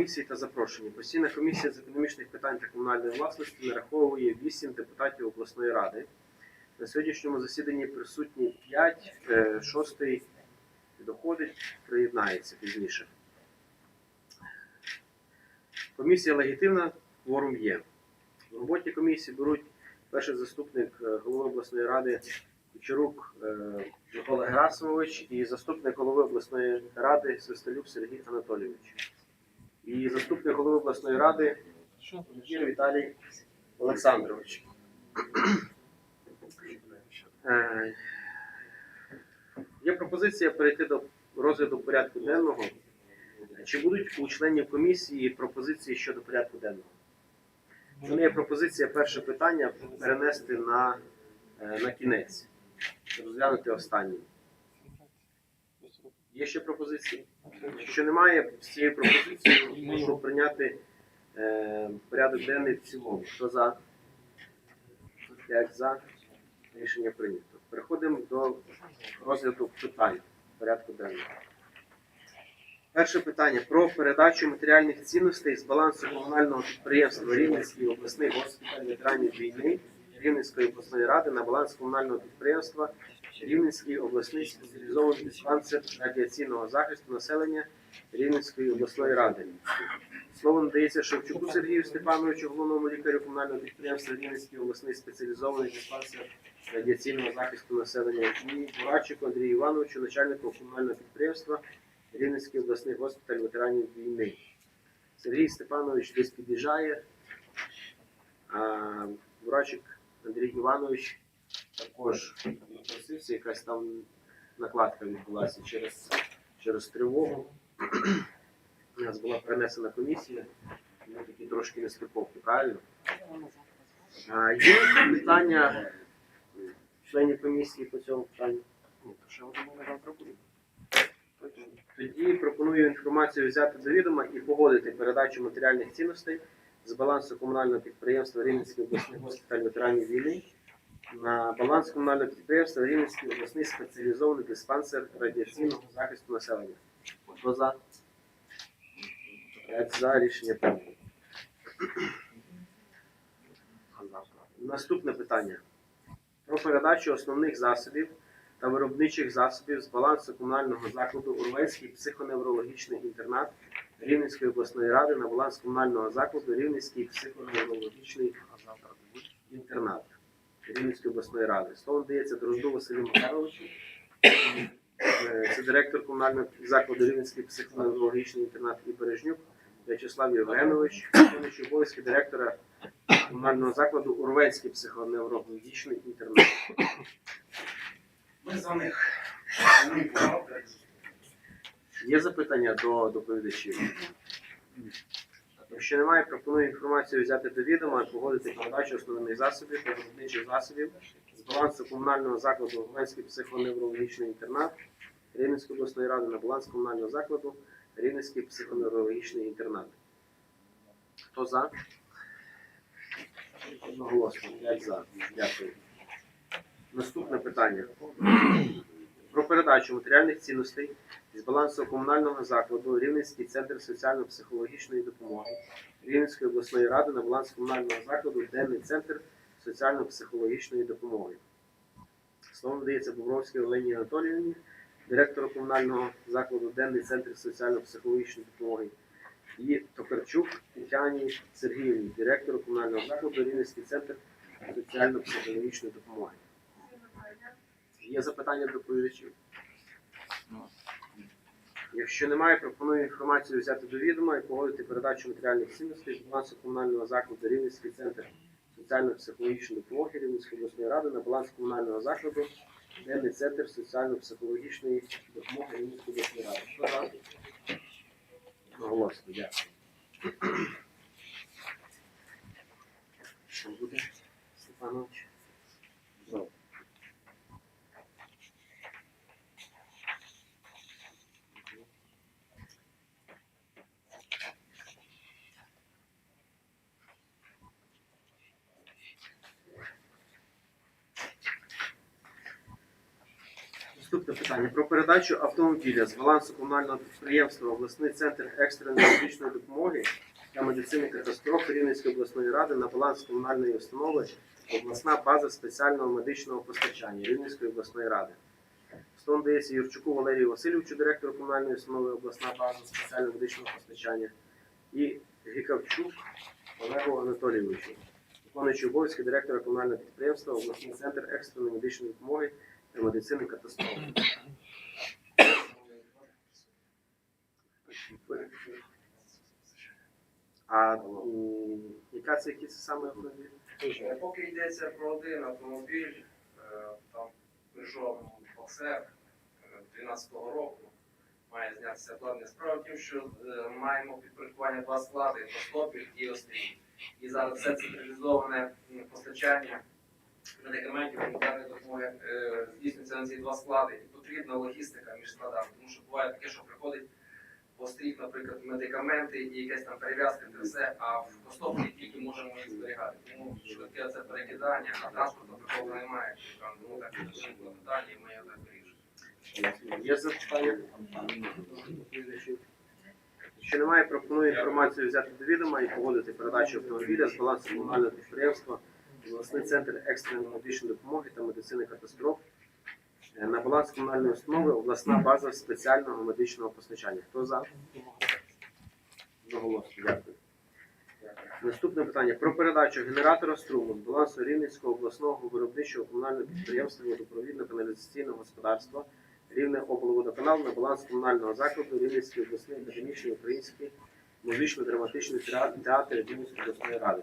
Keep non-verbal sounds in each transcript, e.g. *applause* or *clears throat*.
комісії та запрошені. Постійна комісія з економічних питань та комунальної власності нараховує 8 депутатів обласної ради. На сьогоднішньому засіданні присутні 5, е, шостий доходить, приєднається пізніше. Комісія легітимна, кворум є. В роботі комісії беруть перший заступник е, голови обласної ради Кучерук е, Микола Герасимович і заступник голови обласної ради Свистелюк Сергій Анатолійович. І заступник голови обласної ради Гір Віталій Олександрович. Е, Є пропозиція перейти до розгляду порядку денного. Чи будуть у членів комісії пропозиції щодо порядку денного? У мене є пропозиція перше питання перенести на, е, на кінець, розглянути останнім. Є ще пропозиції? Якщо немає, з цією пропозицією прошу прийняти е, порядок денний в цілому. Хто за? П'ять за. Рішення прийнято. Переходимо до розгляду питань порядку денного. Перше питання про передачу матеріальних цінностей з балансу комунального підприємства Рівненський обласний госпіталь ветеранів війни Рівненської обласної ради на баланс комунального підприємства Рівненський обласний спеціалізований диспансер радіаційного захисту населення Рівненської обласної ради. Слово надається Шевчуку Сергію Степановичу, головному лікарю комунального підприємства Рівненський обласний спеціалізований диспансер радіаційного захисту населення і Бурачику Андрію Івановичу, начальнику комунального підприємства Рівненський обласний госпіталь ветеранів війни. Сергій Степанович десь під'їжджає, Бурачик Андрій Іванович також напросився, якась там накладка відбулася через, через тривогу. *clears throat* У нас була перенесена комісія, ми такі трошки нестиковки, правильно? А, є питання членів комісії по цьому питанню? Ні, то завтра. Тоді пропоную інформацію взяти до відома і погодити передачу матеріальних цінностей з балансу комунального підприємства Рівненський обласний госпіталь ветеранів війни на баланс комунального підприємства Рівненський обласний спеціалізований диспансер радіаційного захисту населення. Хто за? За рішення прийнято. Наступне питання. Про передачу основних засобів та виробничих засобів з балансу комунального закладу Урвельський психоневрологічний інтернат Рівненської обласної ради на баланс комунального закладу Рівненський психоневрологічний інтернат Рівненської обласної ради. Слово дається Дрозду Василю Михайловичу. Е, Це директор комунального закладу Рівненський психоневрологічний інтернат і Бережнюк В'ячеслав Євгенович, виконуючий обов'язки директора комунального закладу Урвельський психоневрологічний інтернат. Ми за них. Є запитання до доповідачів? Якщо немає, пропоную інформацію взяти до відома і погодити передачу основних засобів та виробничих засобів з балансу комунального закладу Гуменський психоневрологічний інтернат Рівненської обласної ради на баланс комунального закладу Рівненський психоневрологічний інтернат. Хто за? Одноголосно. П'ять за. Дякую. Наступне питання. Про передачу матеріальних цінностей з балансу комунального закладу Рівненський центр соціально-психологічної допомоги Рівненської обласної ради на баланс комунального закладу Денний центр соціально-психологічної допомоги. Слово надається Бобровській Олені Анатоліївні, директору комунального закладу Денний центр соціально-психологічної допомоги, і Токарчук Тетяні Сергіївні, директору комунального закладу Рівненський центр соціально-психологічної допомоги. Є запитання до доповідачів? Якщо немає, пропоную інформацію взяти до відома і погодити передачу матеріальних цінностей з балансу комунального закладу Рівненський центр соціально-психологічної допомоги Рівненської обласної ради на баланс комунального закладу Денний центр соціально-психологічної допомоги Рівненської обласної ради. Хто за? Голосно, дякую. Що буде, Степанович? Питання про передачу автомобіля з балансу комунального підприємства обласний центр екстреної медичної допомоги та медицини катастрофи Рівненської обласної ради на баланс комунальної установи обласна база спеціального медичного постачання Рівненської обласної ради. Слово дається Юрчуку Валерію Васильовичу, директору комунальної установи обласна база спеціального медичного постачання, і Гікавчук Олегу Анатолійовичу, виконуючий обов'язки директора комунального підприємства обласний центр екстреної медичної допомоги медицини катастрофи. А яка це які це саме автомобіль? Е, Поки йдеться про один автомобіль, е, там Peugeot Boxer 12-го року, має знятися платне. Справа в тім, що е, маємо підпорядкування два склади Костопіль і Острів. І зараз все централізоване постачання медикаментів гуманітарної допомоги е, здійснюється на ці два склади. І потрібна логістика між складами, тому що буває таке, що приходить в Острів, наприклад, медикаменти і якась там перев'язка це все, а в Костополі тільки можемо їх зберігати. Тому швидке це перекидання, а транспорту такого немає. Тому так і виникло питання, і ми його так вирішуємо. Є запитання? Якщо немає, пропоную інформацію взяти до відома і погодити передачу автомобіля з балансу комунального підприємства обласний центр екстреної медичної допомоги та медицини катастроф е, на баланс комунальної установи обласна база спеціального медичного постачання. Хто за? Одноголосно. Дякую. Наступне питання про передачу генератора струму балансу Рівненського обласного виробничого комунального підприємства водопровідно-каналізаційного господарства Рівне облводоканал на баланс комунального закладу Рівненський обласний академічний український музично-драматичний театр Рівненської обласної ради.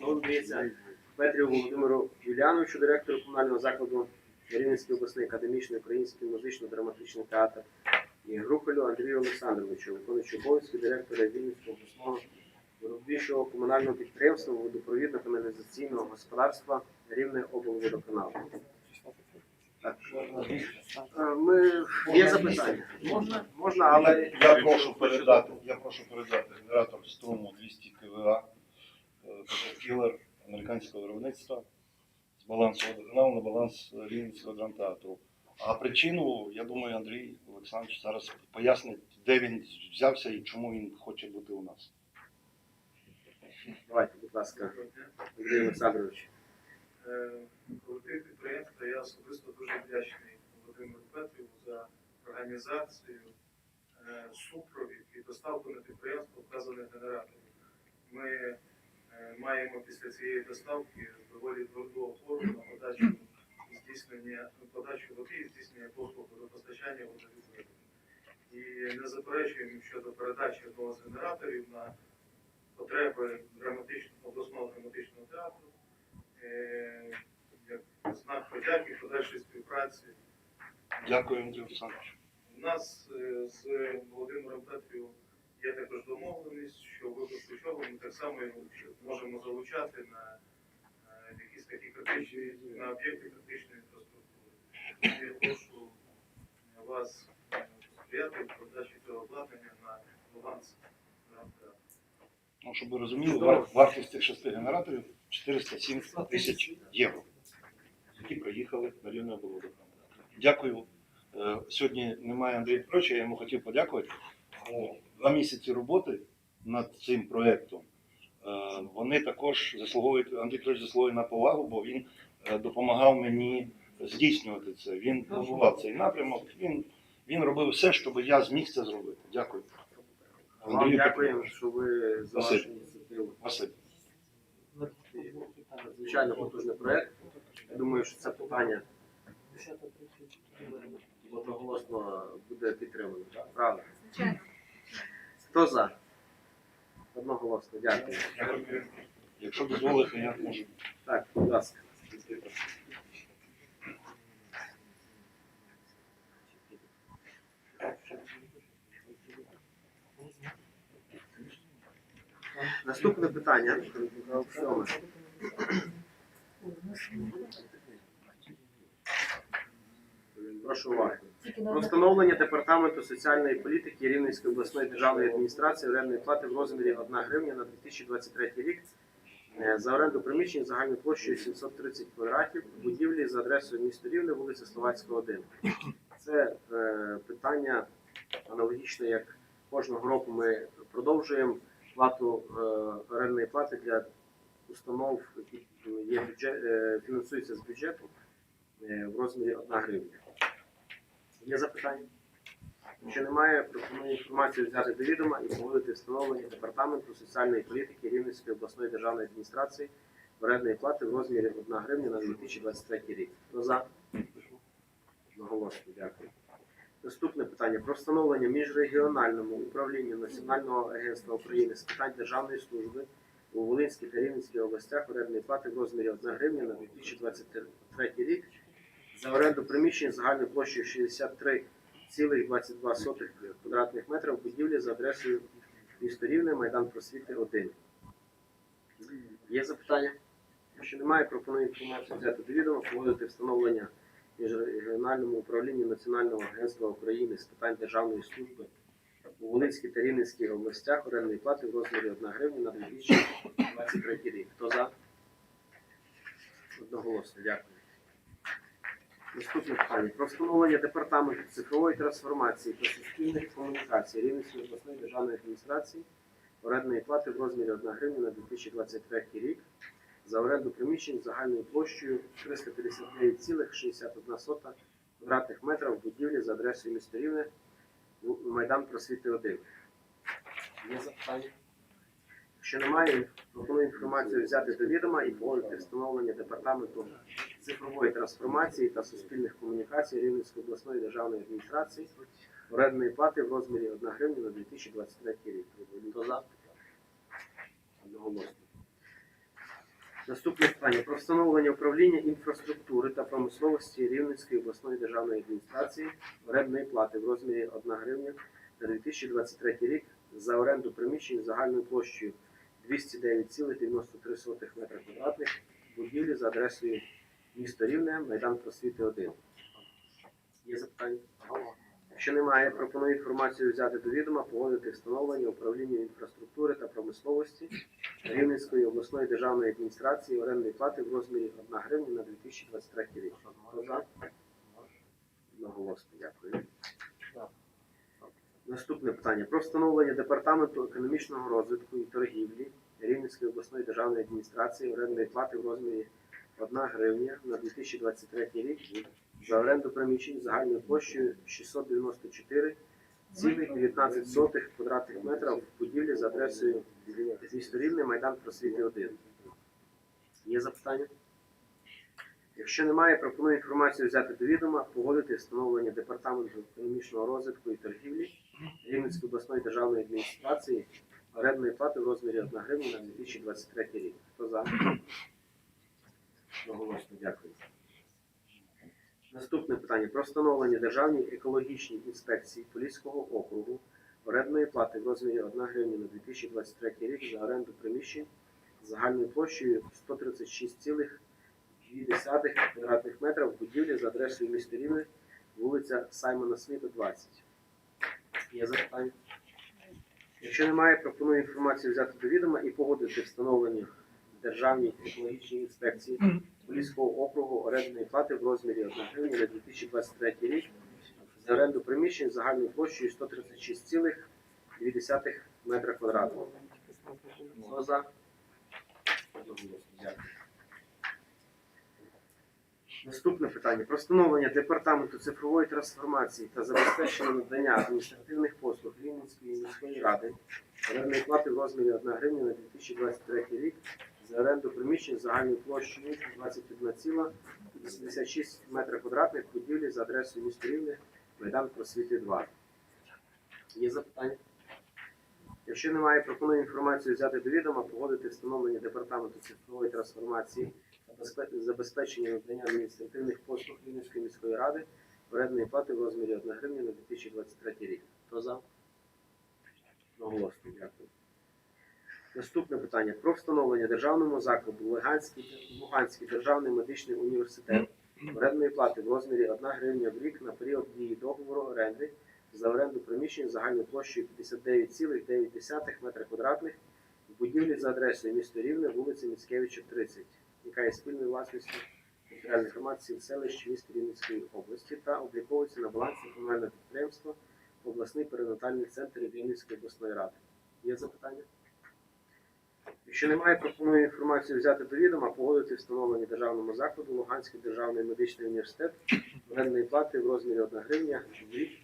Надається Петрію Володимиру Юліановичу, директору комунального закладу Рівненський обласний академічний український музично-драматичний театр і Грухолю Андрію Олександровичу, виконуючий обов'язки директора Рівненського обласного виробничого комунального підприємства водопровідно-каналізаційного господарства Рівне облводоканал. Так. Е, Ми є запитання. Можна, можна, але Я прошу передати, я прошу передати генератор струму 200 КВА Кілер американського виробництва з балансу водоканалу на баланс Рівненського драмтеатру. А причину, я думаю, Андрій Олександрович зараз пояснить, де він взявся і чому він хоче бути у нас. давайте, будь ласка, Андрій Олександрович. Е, колектив підприємства, я особисто дуже вдячний Володимиру Петріву за організацію, е, супровід і доставку на підприємство вказаних генераторів. Ми маємо після цієї доставки доволі тверду опору на подачу здійснення подачу води і здійснення послуг водопостачання водовідведення. І не заперечуємо щодо передачі одного з генераторів на потреби драматичного обласного драматичного театру е, як знак подяки подальшої співпраці. Дякую, Андрій Олександрович. У нас е, з Володимиром Петрів є також домовленість, що в випадку чого ми так само можемо залучати на е, якісь такі критичні на об'єкти критичної інфраструктури. Я прошу вас е, сприяти в передачі цього обладнання на баланс. Ну, щоб ви розуміли, вар- вартість цих шести генераторів 407 тисяч євро, які приїхали на рівне оболодок. Дякую. Е, Сьогодні немає Андрія Петровича, я йому хотів подякувати. Два місяці роботи над цим проєктом. Е, Вони також заслуговують, Андрій Петрович заслуговує на повагу, бо він е, допомагав мені здійснювати це. Він планував цей напрямок, він, він робив все, щоб я зміг це зробити. Дякую. Вам Андрію дякуємо, що ви за вашу ініціативу. Василь. Звичайно, потужний проєкт. Я думаю, що це питання одноголосно буде підтримано. Правда? Хто за? Одноголосно, дякую. Якщо дозволите, я можу. Так, будь ласка. Наступне питання. Встановлення департаменту соціальної політики Рівненської обласної державної адміністрації орендної плати в розмірі 1 гривня на 2023 рік Е, За оренду приміщень загальною площею 730 квадратів будівлі за адресою місто Рівне, вулиця Словацька, 1. Це е, питання аналогічне, як кожного року ми продовжуємо плату е, орендної плати для установ, які є бюджет, е, фінансуються з бюджету е, в розмірі 1 гривня. Є запитання? Якщо немає, пропоную інформацію взяти до відома і погодити встановлення департаменту соціальної політики Рівненської обласної державної адміністрації орендної плати в розмірі 1 гривня на 2023 рік. Хто за? Одноголосно, дякую. Наступне питання про встановлення міжрегіональному управлінню Національного агентства України з питань державної служби у Волинській та Рівненській областях орендної плати в розмірі 1 гривня на 2023 рік за оренду приміщень загальною площею 63,22 квадратних метрів будівлі за адресою місто Рівне, Майдан Просвіти 1. Є запитання? Якщо немає, пропоную інформацію взяти до відома, погодити встановлення міжрегіональному управлінню Національного агентства України з питань державної служби у Волинській та Рівненській областях орендної плати в розмірі 1 гривня на 2023 рік. Хто за? Одноголосно, дякую. Наступне питання. Про встановлення департаменту цифрової трансформації та суспільних комунікацій Рівненської обласної державної адміністрації орендної плати в розмірі 1 гривня на 2023 рік за оренду приміщень загальною площею 359,61 квадратних метрів будівлі за адресою міста Рівне Майдан Просвіти 1. Є запитання? Якщо немає, пропоную інформацію взяти до відома і погодити встановлення департаменту цифрової трансформації та суспільних комунікацій Рівненської обласної державної адміністрації орендної плати в розмірі 1 гривня на 2023 рік. Хто за? Одноголосно. Наступне питання про встановлення управління інфраструктури та промисловості Рівненської обласної державної адміністрації орендної плати в розмірі 1 гривня на 2023 рік за оренду приміщень загальною площею 209,93 метра квадратних будівлі за адресою місто Рівне, Майдан Просвіти 1. Є запитання? Якщо немає, пропоную інформацію взяти до відома, погодити встановлення управління інфраструктури та промисловості Рівненської обласної державної адміністрації орендної плати в розмірі 1 гривня на 2023 рік. Хто за? Одноголосно, дякую. Наступне питання про встановлення департаменту економічного розвитку і торгівлі Рівненської обласної державної адміністрації орендної плати в розмірі 1 гривня на 2023 рік за оренду приміщень загальною площею 694,19 квадратних метрів в будівлі за адресою місто Рівне, Майдан Просвіти 1. Є запитання? Якщо немає, пропоную інформацію взяти до відома, погодити встановлення департаменту економічного розвитку і торгівлі Рівненської обласної державної адміністрації орендної плати в розмірі 1 гривня на 2023 рік. Хто за? Одноголосно дякую. Наступне питання про встановлення Державній екологічній інспекції Поліського округу орендної плати в розмірі 1 гривня на 2023 рік за оренду приміщень з загальною площею 136,2 квадратних метрів в будівлі за адресою міста Рівне, вулиця Саймона Сміта, 20. Є запитання? Якщо немає, пропоную інформацію взяти до відома і погодити встановлення Державній екологічній інспекції Поліського округу орендної плати в розмірі 1 гривня на 2023 рік за оренду приміщень загальною площею 136,2 метра квадратного. Хто за? Дякую. Наступне питання про встановлення департаменту цифрової трансформації та забезпечення надання адміністративних послуг Рівненської міської ради орендної плати в розмірі 1 гривня на 2023 рік за оренду приміщень загальною площею 21,86 метра квадратних будівлі за адресою міста Рівне, Майдан Просвіти 2. Є запитання? Якщо немає, пропоную інформацію взяти до відома, погодити встановлення департаменту цифрової трансформації забезпечення надання адміністративних послуг Рівненської міської ради орендної плати в розмірі 1 гривня на 2023 рік. Хто за? Одноголосно, дякую. Наступне питання про встановлення державному закладу Луганський, Луганський державний медичний університет орендної плати в розмірі 1 гривня в рік на період дії договору оренди за оренду приміщень загальною площею 59,9 метра квадратних в будівлі за адресою місто Рівне, вулиця Міцкевича, 30, яка є спільною власністю територіальних громад сіл селищ міста Рівненської області та обліковується на балансі комунального підприємства обласний перинатальний центр Рівненської обласної ради. Є запитання? Якщо немає, пропоную інформацію взяти до відома, погодити встановлені державному закладу Луганський державний медичний університет орендної плати в розмірі 1 гривня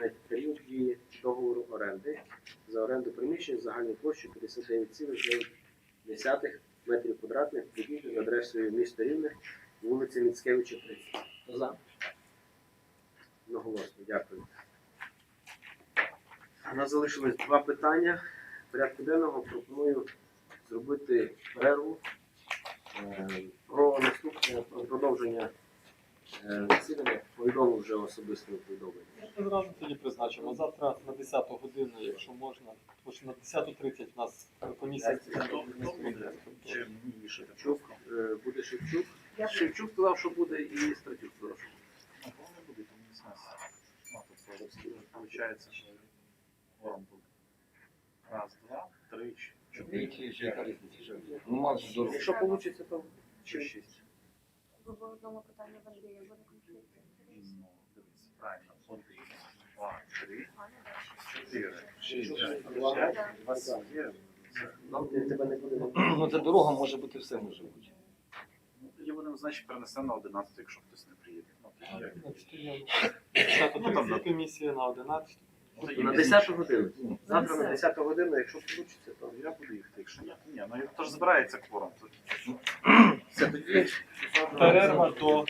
на період дії договору оренди за оренду приміщень загальною площею 59,9 метрів квадратних будівлі за адресою міста Рівне, вулиця Міцкевича, 30. Хто за? Одноголосно, дякую. У нас залишилось два питання. Порядку денного пропоную зробити перерву е, про наступне про продовження засідання. Повідомив вже особисто повідомлення. Ми зразу тоді призначимо. Завтра на 10 годину, якщо можна. Тому що на 10.30 у нас комісія. Шевчук, е, буде Шевчук. Шевчук сказав, що буде і Стратюк сказав, що буде. Получается, что ворон был. Раз, два, три, четыре, Ну, Макс, здорово. Якщо вийде, то чи шість. Бо в одному питанні в Андрія буде конфлікт. Ну, дивись, правильно. Один, два, три, чотири, шість, п'ять, Два. сім. нам тебе не буде. *clears throat* Ну, це дорога може бути все може бути. Ну, Тоді будемо, значить, перенесемо на 11, якщо хтось не приїде. Ну, тоді- Ну, там комісія на 11. тоді На пізніше. 10 годину. Завтра на 10 годину, якщо вийде, то Я буду їхати, якщо ні. Ні, ну то ж збирається кворум. Все тоді. Перерва до